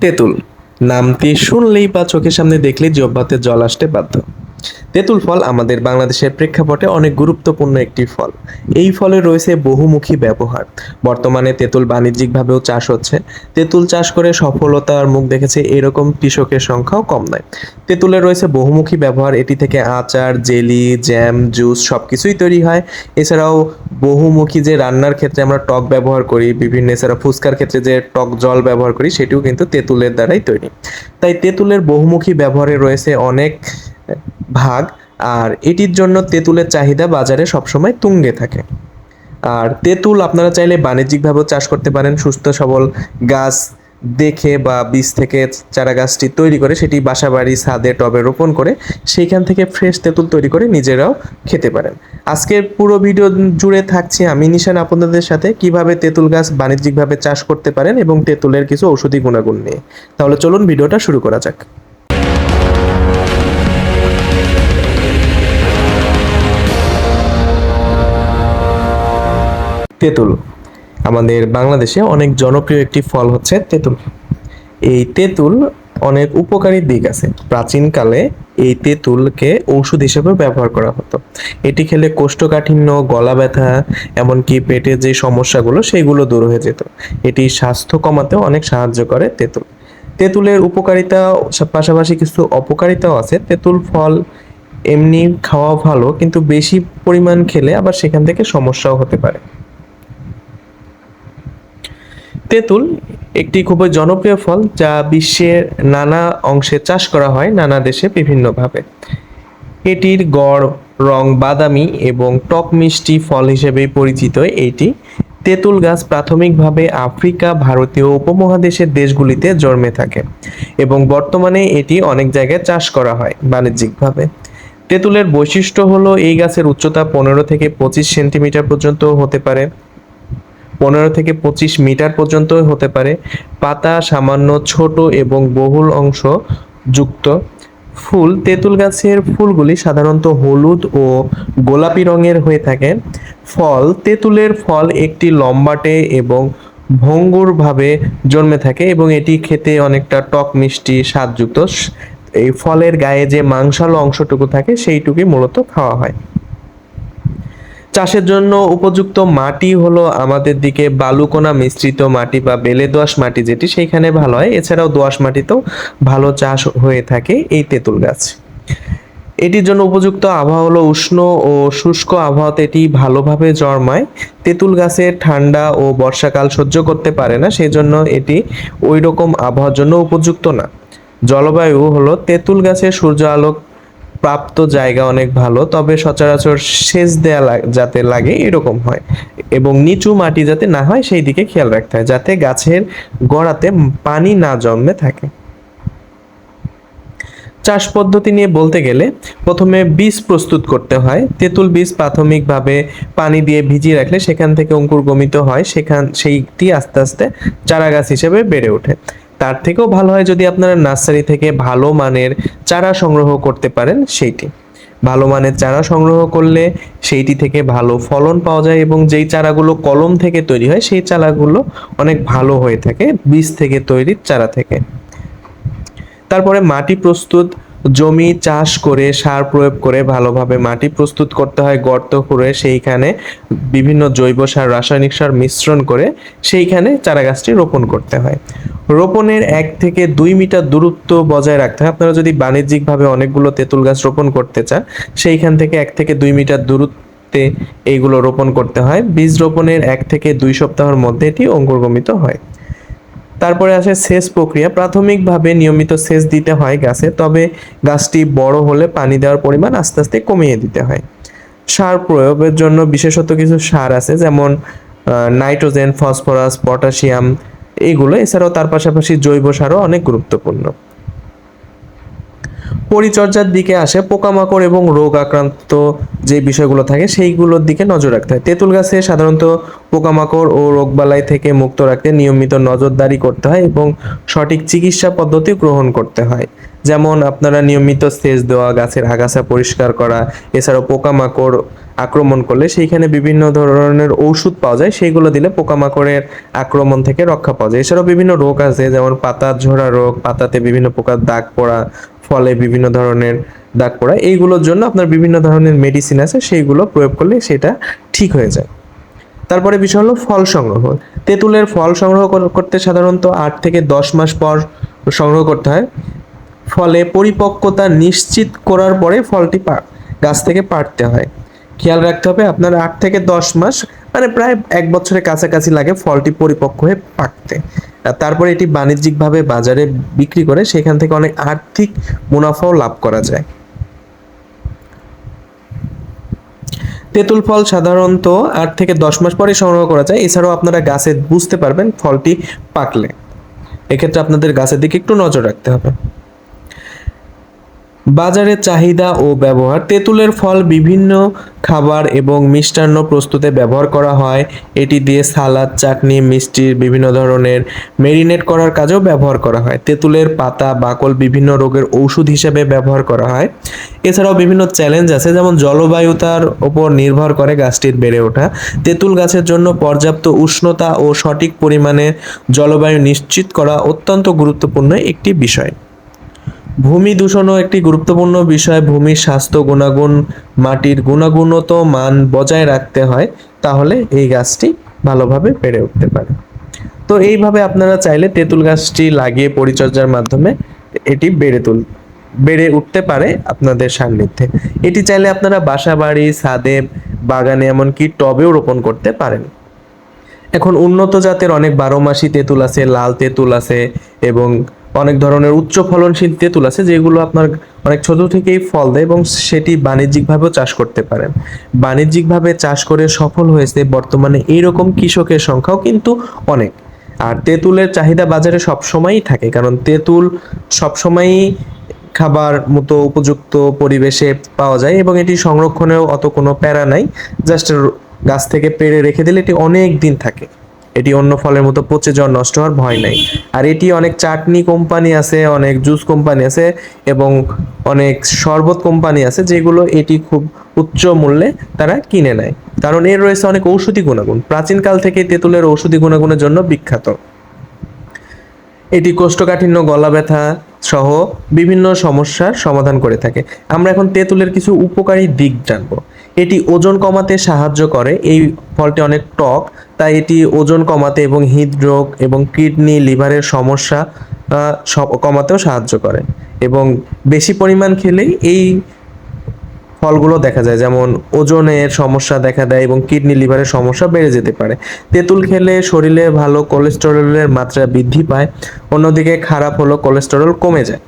তেঁতুল। নামটি শুনলেই বা চোখের সামনে দেখলেই জব্বাতে জল আসতে বাধ্য। তেঁতুল ফল আমাদের বাংলাদেশের প্রেক্ষাপটে অনেক গুরুত্বপূর্ণ একটি ফল। এই ফলে রয়েছে বহুমুখী ব্যবহার। বর্তমানে তেঁতুল বাণিজ্যিকভাবেও চাষ হচ্ছে। তেঁতুল চাষ করে সফলতার মুখ দেখেছে এরকম কৃষকের সংখ্যাও কম নয়। তেঁতুলের রয়েছে বহুমুখী ব্যবহার। এটি থেকে আচার, জেলি, জ্যাম, জুস সব কিছুই তৈরি হয়। এছাড়াও বহুমুখী যে রান্নার ক্ষেত্রে আমরা টক ব্যবহার করি, বিভিন্ন এছাড়া ফুচকার ক্ষেত্রে যে টক জল ব্যবহার করি, সেটিও কিন্তু তেঁতুলের দ্বারাই তৈরি। তাই তেঁতুলের বহুমুখী ব্যবহারে রয়েছে অনেক ভাগ, আর এটির জন্য তেঁতুলের চাহিদা বাজারে সবসময় তুঙ্গে থাকে। আর তেঁতুল আপনারা চাইলে বাণিজ্যিকভাবেও চাষ করতে পারেন। সুস্থ, সবল গাছ দেখে বা বীজ থেকে চারা গাছটি তৈরি করে সেটি বাসা, বাড়ি, ছাদে, টবে রোপণ করে সেইখান থেকে ফ্রেশ তেঁতুল তৈরি করে নিজেরাও খেতে পারেন। আজকের পুরো ভিডিও জুড়ে থাকছি আমি, নিশান, আপনাদের সাথে কীভাবে তেঁতুল গাছ বাণিজ্যিকভাবে চাষ করতে পারেন এবং তেঁতুলের কিছু ঔষধি গুণাগুণ নিয়ে। তাহলে চলুন ভিডিওটা শুরু করা যাক। তেঁতুল। আমাদের বাংলাদেশে অনেক জনপ্রিয় একটি ফল হচ্ছে তেঁতুল। এই তেঁতুল অনেক উপকারী দিক আছে। প্রাচীনকালে এই তেঁতুলকে ঔষধ হিসেবে ব্যবহার করা হতো। এটি খেলে কোষ্ঠকাঠিন্য, গলা ব্যথা, এমনকি পেটে যে সমস্যাগুলো সেইগুলো দূর হয়ে যেত। এটি স্বাস্থ্য কমাতেও অনেক সাহায্য করে তেঁতুল। তেঁতুলের উপকারিতা, পাশাপাশি কিছু অপকারিতাও আছে। তেঁতুল ফল এমনি খাওয়া ভালো, কিন্তু বেশি পরিমাণ খেলে আবার সেখান থেকে সমস্যাও হতে পারে। তেঁতুল একটি খুবই জনপ্রিয় ফল যা বিশ্বের নানা অংশে চাষ করা হয় নানা দেশে বিভিন্নভাবে। এটির গড়, রং বাদামি এবং টক মিষ্টি ফল হিসেবে পরিচিত এটি। তেঁতুল গাছ প্রাথমিকভাবে আফ্রিকা, ভারতীয় উপমহাদেশের দেশগুলিতে জন্মে থাকে এবং বর্তমানে এটি অনেক জায়গায় চাষ করা হয় বাণিজ্যিকভাবে। তেঁতুলের বৈশিষ্ট্য হলো এই গাছের উচ্চতা পনেরো থেকে পঁচিশ সেন্টিমিটার পর্যন্ত হতে পারে। পনেরো থেকে পঁচিশ মিটার পর্যন্ত হতে পারে। পাতা সামান্য ছোট এবং বহুল অংশ যুক্ত। ফুল, তেঁতুল গাছের ফুলগুলি সাধারণত হলুদ ও গোলাপি রঙের হয়ে থাকে। ফল, তেঁতুলের ফল একটি লম্বাটে এবং ভঙ্গুরভাবে জন্মে থাকে এবং এটি খেতে অনেকটা টক, মিষ্টি, স্বাদযুক্ত। এই ফলের গায়ে যে মাংসালো অংশটুকু থাকে, সেইটুকুই মূলত খাওয়া হয়। চাষের জন্য উপযুক্ত মাটি হলো আমাদের দিকে বালুকোনা মিশ্রিত মাটি বা বেলে দোআঁশ মাটি যেটি সেইখানে ভালো হয়। এছাড়াও দোআঁশ মাটিতেও ভালো চাষ হয়ে থাকে এই তেঁতুল গাছ। এটির জন্য উপযুক্ত আবহাওয়া হলো উষ্ণ ও শুষ্ক আবহাওয়াতে এটি ভালোভাবে জন্মায়। তেঁতুল গাছে ঠান্ডা ও বর্ষাকাল সহ্য করতে পারে না সেই জন্য এটি ওই রকম আবহাওয়ার জন্য উপযুক্ত না। জলবায়ু হলো তেঁতুল গাছের সূর্য আলোক প্রাপ্ত জায়গা অনেক ভালো, তবে সচরাচর সেচ দেয়া যাতে লাগে এরকম হয়। এবং নিচু মাটি যাতে না হয়, সেই দিকে খেয়াল রাখতে হয়, যাতে গাছের গোড়াতে পানি না জন্মে থাকে। চাষ পদ্ধতি নিয়ে বলতে গেলে, প্রথমে বীজ প্রস্তুত করতে হয়। তেঁতুল বীজ প্রাথমিকভাবে পানি দিয়ে ভিজিয়ে রাখলে সেখান থেকে অঙ্কুরগমিত হয়, সেখান, সেইটি আস্তে আস্তে চারা গাছ হিসেবে বেড়ে ওঠে। তার থেকেও ভালো হয় যদি আপনারা নার্সারি থেকে ভালো মানের চারা সংগ্রহ করতে পারেন সেইটি। ভালো মানের চারা সংগ্রহ করলে সেইটি থেকে ভালো ফলন পাওয়া যায় এবং যেই চারাগুলো কলম থেকে তৈরি হয়, সেই চারাগুলো অনেক ভালো হয়ে থাকে, বীজ থেকে তৈরি চারা থেকে। তারপরে মাটি প্রস্তুত জমি চাষ করে, সার প্রয়োগ করে ভালোভাবে মাটি প্রস্তুত করতে হয়, গর্ত করে সেইখানে বিভিন্ন জৈব সার, রাসায়নিক সার মিশ্রণ করে সেইখানে চারা গাছটি রোপণ করতে হয়। রোপণের এক থেকে দুই মিটার দূরত্ব বজায় রাখতে হয়। আপনারা যদি বাণিজ্যিকভাবে অনেকগুলো তেঁতুল গাছ রোপণ করতে চান, সেইখান থেকে এক থেকে দুই মিটার দূরত্বে এইগুলো রোপণ করতে হয়। বীজ রোপণের এক থেকে দুই সপ্তাহের মধ্যে এটি অঙ্কুরগমিত হয়। তারপরে আসে সেচ প্রক্রিয়া। প্রাথমিকভাবে নিয়মিত সেচ দিতে হয় গাছে, তবে গাছটি বড় হলে পানি দেওয়ার পরিমাণ আস্তে আস্তে কমিয়ে দিতে হয়। সার প্রয়োগের জন্য বিশেষত কিছু সার আছে, যেমন নাইট্রোজেন, ফসফরাস, পটাশিয়াম, এগুলো। এছাড়াও তার পাশাপাশি জৈব সারও অনেক গুরুত্বপূর্ণ। পরিচর্যার দিকে আসে পোকামাকড় এবং রোগ আক্রান্ত যে বিষয়গুলো থাকে সেইগুলোর দিকে নজর রাখতে হয়। তেঁতুল গাছে সাধারণত পোকামাকড় ও রোগবালাই থেকে মুক্ত রাখতে নিয়মিত নজরদারি করতে হয় এবং সঠিক চিকিৎসা পদ্ধতি গ্রহণ করতে হয়। যেমন আপনারা নিয়মিত সেচ দেওয়া, গাছের আগাছা পরিষ্কার করা, এছাড়াও পোকামাকড় আক্রমণ করলে সেইখানে বিভিন্ন ধরনের ঔষধ পাওয়া যায়, সেইগুলো দিলে পোকামাকড়ের আক্রমণ থেকে রক্ষা পাওয়া যায়। এছাড়াও বিভিন্ন রোগ আছে, যেমন পাতা ঝরা রোগ, পাতাতে বিভিন্ন প্রকার দাগ পড়া ফলে বিভিন্ন ধরনের দাগ পড়া। এইগুলোর জন্য আপনার বিভিন্ন ধরনের মেডিসিন আছে, সেইগুলো প্রয়োগ করলে সেটা ঠিক হয়ে যায়। তারপরে বিষয় হলো ফল সংগ্রহ। তেঁতুলের ফল সংগ্রহ করতে সাধারণত আট থেকে দশ মাস পর সংগ্রহ করতে হয়। ফলে পরিপক্কতা নিশ্চিত করার পরে ফলটি গাছ থেকে পাড়তে হয়। খেয়াল রাখতে হবে আপনার আট থেকে দশ মাস মানে প্রায় এক বছরের কাছাকাছি লাগে ফলটি পরিপক্ক হয়ে পাকতে। তারপরে এটি বাণিজ্যিকভাবে বাজারে বিক্রি করে সেখান থেকে অনেক আর্থিক মুনাফাও লাভ করা যায়। তেঁতুল ফল সাধারণত আট থেকে দশ মাস পরে সংগ্রহ করা যায়। এছাড়াও আপনারা গাছে বুঝতে পারবেন ফলটি পাকলে। এক্ষেত্রে আপনাদের গাছের দিকে একটু নজর রাখতে হবে। বাজারের চাহিদা ও ব্যবহার, তেঁতুলের ফল, বিভিন্ন খাবার এবং মিষ্টান্ন প্রস্তুতে ব্যবহার করা হয়। এটি দিয়ে সালাদ, চাটনি মিষ্টির বিভিন্ন ধরনের মেরিনেট করার কাজেও ব্যবহার করা হয়। তেঁতুলের পাতা, বাকল বিভিন্ন রোগের ঔষধ হিসেবে ব্যবহার করা হয়। এছাড়াও বিভিন্ন চ্যালেঞ্জ আছে, যেমন জলবায়ুতার ওপর নির্ভর করে গাছটির বেড়ে ওঠা। তেঁতুল গাছের জন্য পর্যাপ্ত উষ্ণতা ও সঠিক পরিমাণে জলবায়ু নিশ্চিত করা অত্যন্ত গুরুত্বপূর্ণ একটি বিষয়। ভূমি দূষণও একটি গুরুত্বপূর্ণ বিষয়। ভূমির স্বাস্থ্য গুণাগুণ, মাটির গুণাগুণত মান বজায় রাখতে হয়, তাহলে এই গাছটি ভালোভাবে বেড়ে উঠতে পারে। তো এইভাবে আপনারা চাইলে তেঁতুল গাছটি লাগিয়ে পরিচর্যার মাধ্যমে এটি বেড়ে তুল, বেড়ে উঠতে পারে আপনাদের সান্নিধ্যে। এটি চাইলে আপনারা বাসা বাড়ি ছাদে, বাগানে এমনকি টবেও রোপণ করতে পারেন। এখন উন্নত জাতের অনেক বারো মাসি তেঁতুল আছে, লাল তেঁতুল আছে এবং অনেক ধরনের উচ্চ ফলনশীল তেঁতুল আছে যেগুলো আপনার অনেক ছোট থেকেই ফল দেয় এবং সেটি বাণিজ্যিকভাবেও চাষ করতে পারেন। বাণিজ্যিকভাবে চাষ করে সফল হয়েছে বর্তমানে এইরকম কৃষকের সংখ্যাও কিন্তু অনেক। আর তেঁতুলের চাহিদা বাজারে সবসময়ই থাকে, কারণ তেঁতুল সবসময়ই খাবার মতো উপযুক্ত পরিবেশে পাওয়া যায় এবং এটি সংরক্ষণেও অত কোনো প্যারা নাই। জাস্ট গাছ থেকে পেড়ে রেখে দিলে এটি অনেক দিন থাকে। এটি অন্য ফলের মতো পচে যাওয়ার নষ্ট হওয়ার ভয় নাই। আর এটি অনেক চাটনি কোম্পানি আছে, অনেক জুস কোম্পানি আছে এবং অনেক শরবত কোম্পানি আছে যেগুলো এটি খুব উচ্চ মূল্যে তারা কিনে নেয়। কারণ এর রয়েছে অনেক ঔষধি গুণাগুণ। প্রাচীনকাল থেকে তেঁতুলের ঔষধি গুণাগুণের জন্য বিখ্যাত। এটি কোষ্ঠকাঠিন্য, গলা ব্যথা সহ বিভিন্ন সমস্যার সমাধান করে থাকে। আমরা এখন তেঁতুলের কিছু উপকারী দিক জানব। এটি ওজন কমাতে সাহায্য করে। এই ফলটি অনেক টক, তাই এটি ওজন কমাতে এবং হৃদরোগ এবং কিডনি, লিভারের সমস্যা কমাতেও সাহায্য করে। এবং বেশি পরিমাণ খেলেই এই ফলগুলো দেখা যায়, যেমন ওজনের সমস্যা দেখা দেয় এবং কিডনি, লিভারের সমস্যা বেড়ে যেতে পারে। তেঁতুল খেলে শরীরে ভালো কোলেস্টেরলের মাত্রা বৃদ্ধি পায়, অন্যদিকে খারাপ হলো কোলেস্টেরল কমে যায়।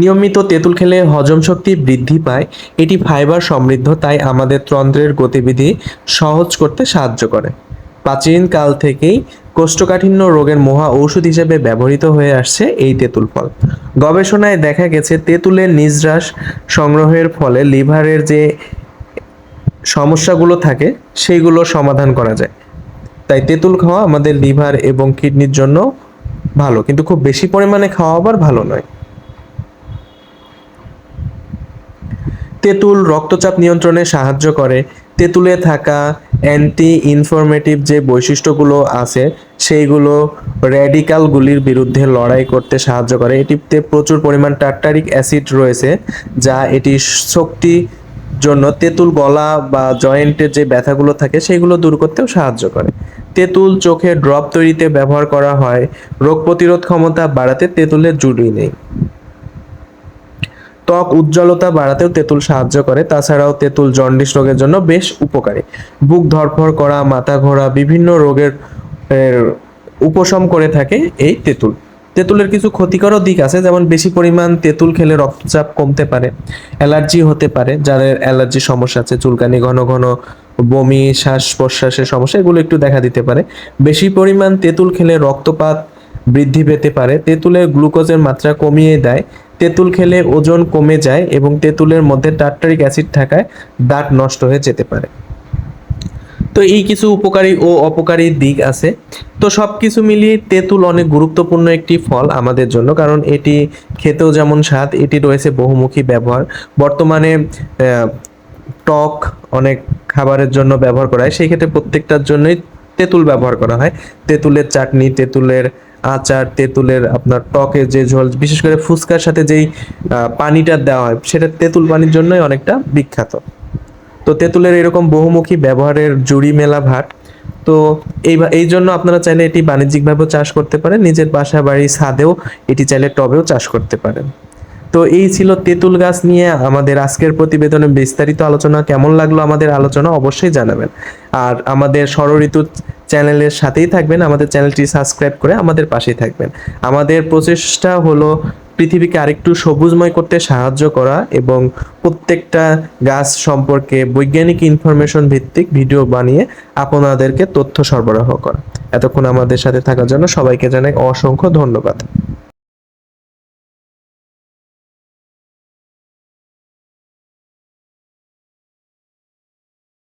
নিয়মিত তেঁতুল খেলে হজম শক্তি বৃদ্ধি পায়, এটি ফাইবার সমৃদ্ধ, তাই আমাদের তন্ত্রের গতিবিধি সহজ করতে সাহায্য করে। প্রাচীন কাল থেকেই কোষ্ঠকাঠিন্য রোগের মহা ঔষধ হিসেবে ব্যবহৃত হয়ে আসছে এই তেঁতুল ফল। গবেষণায় দেখা গেছে, তেঁতুলের নিজরাস সংগ্রহের ফলে লিভারের যে সমস্যাগুলো থাকে সেইগুলো সমাধান করা যায়। তাই তেঁতুল খাওয়া আমাদের লিভার এবং কিডনির জন্য ভালো, কিন্তু খুব বেশি পরিমাণে খাওয়া আবার ভালো নয়। তেঁতুল রক্তচাপ নিয়ন্ত্রণে সাহায্য করে। তেঁতুলে থাকা অ্যান্টি ইনফরমেটিভ যে বৈশিষ্ট্যগুলো আছে, সেইগুলো র্যাডিক্যালগুলির বিরুদ্ধে লড়াই করতে সাহায্য করে। এটিতে প্রচুর পরিমাণ টার্টারিক অ্যাসিড রয়েছে, যা এটি শক্তি জন্য তেঁতুল গলা বা জয়েন্টের যে ব্যথাগুলো থাকে, সেগুলো দূর করতেও সাহায্য করে। তেঁতুল চোখে ড্রপ তৈরিতে ব্যবহার করা হয়। রোগ প্রতিরোধ ক্ষমতা বাড়াতে তেঁতুলের জুড়ি নেই। ত্বক উজ্জ্বলতা বাড়াতেও তেঁতুল সাহায্য করে, তাছাড়াও তেঁতুল জন্ডিস রোগের জন্য বেশ উপকারী। বুক ধরফর করা, মাথা ঘোরা, বিভিন্ন রোগের উপশম করে থাকে এই তেঁতুল। তেঁতুলের কিছু ক্ষতিকরও দিক আছে, যেমন বেশি পরিমাণ তেঁতুল খেলে রক্তচাপ কমতে পারে, অ্যালার্জি হতে পারে, যাদের অ্যালার্জির সমস্যা আছে, চুলকানি, ঘন ঘন বমি শ্বাস প্রশ্বাসের সমস্যা, এগুলো একটু দেখা দিতে পারে। বেশি পরিমাণ তেঁতুল খেলে রক্তপাত বৃদ্ধি পেতে পারে, তেঁতুলের গ্লুকোজের মাত্রা কমিয়ে দেয় তেঁতুল খেলে ওজন কমে যায় এবং তেঁতুলের মধ্যে টার্টারিক অ্যাসিড থাকায় দাঁত নষ্ট হয়ে যেতে পারে। তো এই কিছু উপকারী ও অপকারী দিক আছে। তো সব কিছু মিলিয়ে তেঁতুল অনেক গুরুত্বপূর্ণ একটি ফল আমাদের জন্য, কারণ এটি খেতেও যেমন স্বাদ, এটি রয়েছে বহুমুখী ব্যবহার। বর্তমানে টক অনেক খাবারের জন্য ব্যবহার করা হয়। সেই ক্ষেত্রে প্রত্যেকটার জন্যই তেঁতুল ব্যবহার করা হয়। তেঁতুলের চাটনি, তেঁতুলের আচার, তেঁতুলের আপনার টকে যে ঝোল, বিশেষ করে ফুচকার সাথে যেই পানিটা দেওয়া হয়, সেটা তেঁতুল পানির জন্যই অনেকটা বিখ্যাত। তো তেঁতুলের এরকম বহুমুখী ব্যবহারের জুড়ি মেলা ভাট। তো এই এই জন্য আপনারা চাইলে এটি বাণিজ্যিকভাবেও চাষ করতে পারেন, নিজের বাসা বাড়ি ছাদেও এটি চাইলে টবেও চাষ করতে পারেন। তো এই ছিল তেঁতুল গাছ নিয়ে আমাদের আজকের প্রতিবেদনে বিস্তারিত আলোচনা। কেমন লাগল আমাদের আলোচনা অবশ্যই জানাবেন। আর আমাদের ষড়ঋতু চ্যানেলের সাথেই থাকবেন। আমাদের চ্যানেলটি সাবস্ক্রাইব করে আমাদের পাশেই থাকবেন। আমাদের প্রচেষ্টা হলো পৃথিবীকে আরেকটু সবুজময় করতে সাহায্য করা এবং প্রত্যেকটা গাছ সম্পর্কে বৈজ্ঞানিক ইনফরমেশন ভিত্তিক ভিডিও বানিয়ে আপনাদেরকে তথ্য সরবরাহ করা। এতক্ষণ আমাদের সাথে থাকার জন্য সবাইকে জানাই অসংখ্য ধন্যবাদ।